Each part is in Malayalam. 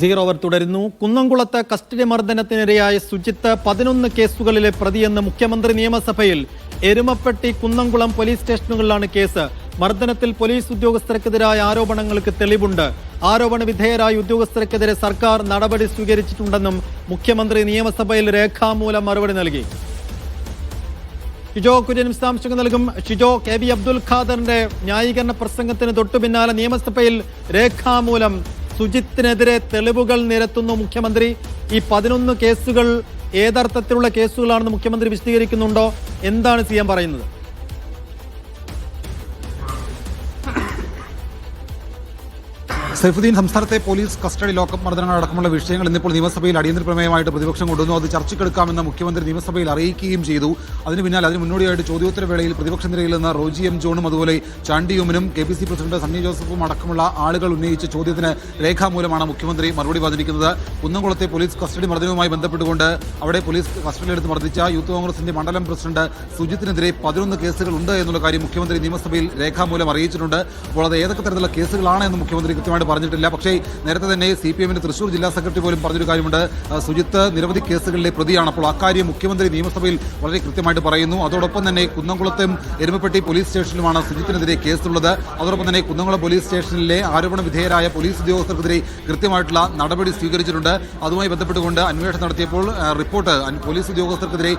സീറോ ഓവർ തുടരുന്നു. കുന്നംകുളത്ത് കസ്റ്റഡി മർദ്ദനത്തിനിരയായ സുജിത്ത് പതിനൊന്ന് കേസുകളിലെ പ്രതിയെന്ന് മുഖ്യമന്ത്രി നിയമസഭയിൽ എരുമപ്പെട്ടി കുന്നംകുളം പോലീസ് സ്റ്റേഷനുകളിലാണ് കേസ്. മർദ്ദനത്തിൽ പോലീസ് ഉദ്യോഗസ്ഥർക്കെതിരായ ആരോപണങ്ങൾക്ക് തെളിവുണ്ട്. ആരോപണ വിധേയരായ ഉദ്യോഗസ്ഥർക്കെതിരെ സർക്കാർ നടപടി സ്വീകരിച്ചിട്ടുണ്ടെന്നും മുഖ്യമന്ത്രി നിയമസഭയിൽ രേഖാമൂലം മറുപടി നൽകി. ഷിജോ കുര്യൻ വിശദാംശങ്ങൾ നൽകും. ഷിജോ കെ ബി അബ്ദുൽ ഖാദറിന്റെ ന്യായീകരണ പ്രസംഗത്തിന് തൊട്ടു പിന്നാലെ നിയമസഭയിൽ രേഖാമൂലം സുജിത്തിനെതിരെ തെളിവുകൾ നിരത്തുന്നു മുഖ്യമന്ത്രി. ഈ പതിനൊന്ന് കേസുകൾ ഏതർത്ഥത്തിലുള്ള കേസുകളാണെന്ന് മുഖ്യമന്ത്രി വിശദീകരിക്കുന്നുണ്ടോ? എന്താണ് സി എം പറയുന്നത്? സൈഫുദ്ദീൻ സംസ്ഥാനത്തെ പോലീസ് കസ്റ്റഡി ലോക്കപ്പ് മർദ്ദനങ്ങൾ അടക്കമുള്ള വിഷയങ്ങൾ ഇന്നിപ്പോൾ നിയമസഭയിൽ അടിയന്തര പ്രമേയമായിട്ട് പ്രതിപക്ഷം കൊണ്ടുവന്നു. അത് ചർച്ചയ്ക്കെടുക്കാമെന്ന് മുഖ്യമന്ത്രി നിയമസഭയിൽ അറിയിക്കുകയും ചെയ്തു. അതിന് പിന്നാലെ അതിന് മുന്നോടിയായിട്ട് ചോദ്യോത്തരവേളയിൽ പ്രതിപക്ഷ നിരയിൽ നിന്ന് റോജി എം ജോണും അതുപോലെ ചാണ്ടിയുമനും K P C president Sunny ജോസഫും അടക്കമുള്ള ആളുകൾ ഉന്നയിച്ച ചോദ്യത്തിന് രേഖാമൂലമാണ് മുഖ്യമന്ത്രി മറുപടി വന്നിരിക്കുന്നത് കുന്നംകുളത്തെ പോലീസ് കസ്റ്റഡി മർദ്ദനവുമായി ബന്ധപ്പെട്ടുകൊണ്ട് അവിടെ പോലീസ് കസ്റ്റഡിയിലെടുത്ത് മർദ്ദിച്ച യൂത്ത് കോൺഗ്രസിന്റെ മണ്ഡലം പ്രസിഡന്റ് സുജിത്തിനെതിരെ പതിനൊന്ന് കേസുകൾ ഉണ്ട് എന്നുള്ള കാര്യം മുഖ്യമന്ത്രി നിയമസഭയിൽ രേഖാമൂലം അറിയിച്ചിട്ടുണ്ട്. അപ്പോൾ അത് ഏതൊക്കെ തരത്തിലുള്ള കേസുകളാണ് എന്ന് മുഖ്യമന്ത്രി കൃത്യമായിട്ട് പറഞ്ഞിട്ടില്ല. പക്ഷേ നേരത്തെ തന്നെ സി പി എമ്മിന്റെ തൃശൂർ ജില്ലാ സെക്രട്ടറി പോലും പറഞ്ഞൊരു കാര്യമുണ്ട്. സുജിത്ത് നിരവധി കേസുകളിലെ പ്രതിയാണ്. അപ്പോൾ അക്കാര്യം മുഖ്യമന്ത്രി നിയമസഭയിൽ വളരെ കൃത്യമായിട്ട് പറയുന്നു. അതോടൊപ്പം തന്നെ കുന്നംകുളത്തും എരുമപ്പെട്ടി പോലീസ് സ്റ്റേഷനിലുമാണ് സുജിത്തിനെതിരെ കേസുള്ളത്. അതോടൊപ്പം തന്നെ കുന്നംകുളം പോലീസ് സ്റ്റേഷനിലെ ആരോപണ വിധേയരായ പോലീസ് ഉദ്യോഗസ്ഥർക്കെതിരെ കൃത്യമായിട്ടുള്ള നടപടി സ്വീകരിച്ചിട്ടുണ്ട്. അതുമായി ബന്ധപ്പെട്ടുകൊണ്ട് അന്വേഷണം നടത്തിയപ്പോൾ റിപ്പോർട്ട് പോലീസ് ഉദ്യോഗസ്ഥർക്കെതിരെ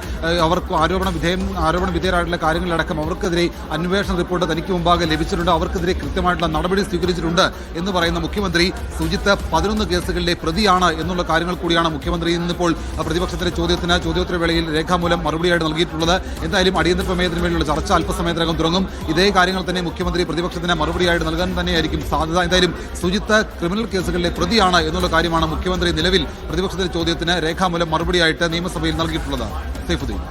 അവർക്ക് ആരോപണ വിധേയം ആരോപണ വിധേയരായിട്ടുള്ള കാര്യങ്ങളടക്കം അവർക്കെതിരെ അന്വേഷണ റിപ്പോർട്ട് തനിക്ക് മുമ്പാകെ ലഭിച്ചിട്ടുണ്ട്. അവർക്കെതിരെ കൃത്യമായിട്ടുള്ള നടപടി സ്വീകരിച്ചിട്ടുണ്ട് എന്ന് പറയുന്ന മുഖ്യമന്ത്രി സുജിത്ത് പതിനൊന്ന് കേസുകളിലെ പ്രതിയാണ് എന്നുള്ള കാര്യങ്ങൾ കൂടിയാണ് മുഖ്യമന്ത്രി ഇന്നിപ്പോൾ പ്രതിപക്ഷത്തിന്റെ ചോദ്യത്തിന് ചോദ്യോത്തരവേളയിൽ രേഖാമൂലം മറുപടിയായിട്ട് നൽകിയിട്ടുള്ളത്. എന്തായാലും അടിയന്തര പ്രമേയത്തിന് വേണ്ടിയുള്ള ചർച്ച അല്പസമയത്തിനകം തുടങ്ങും. ഇതേ കാര്യങ്ങൾ തന്നെ മുഖ്യമന്ത്രി പ്രതിപക്ഷത്തിന് മറുപടിയായിട്ട് നൽകാൻ തന്നെയായിരിക്കും സാധ്യത. എന്തായാലും സുജിത്ത് ക്രിമിനൽ കേസുകളിലെ പ്രതിയാണ് എന്നുള്ള കാര്യമാണ് മുഖ്യമന്ത്രി നിലവിൽ പ്രതിപക്ഷത്തിന്റെ ചോദ്യത്തിന് രേഖാമൂലം മറുപടിയായിട്ട് നിയമസഭയിൽ നൽകിയിട്ടുള്ളത്. സൈഫുദ്ദീൻ.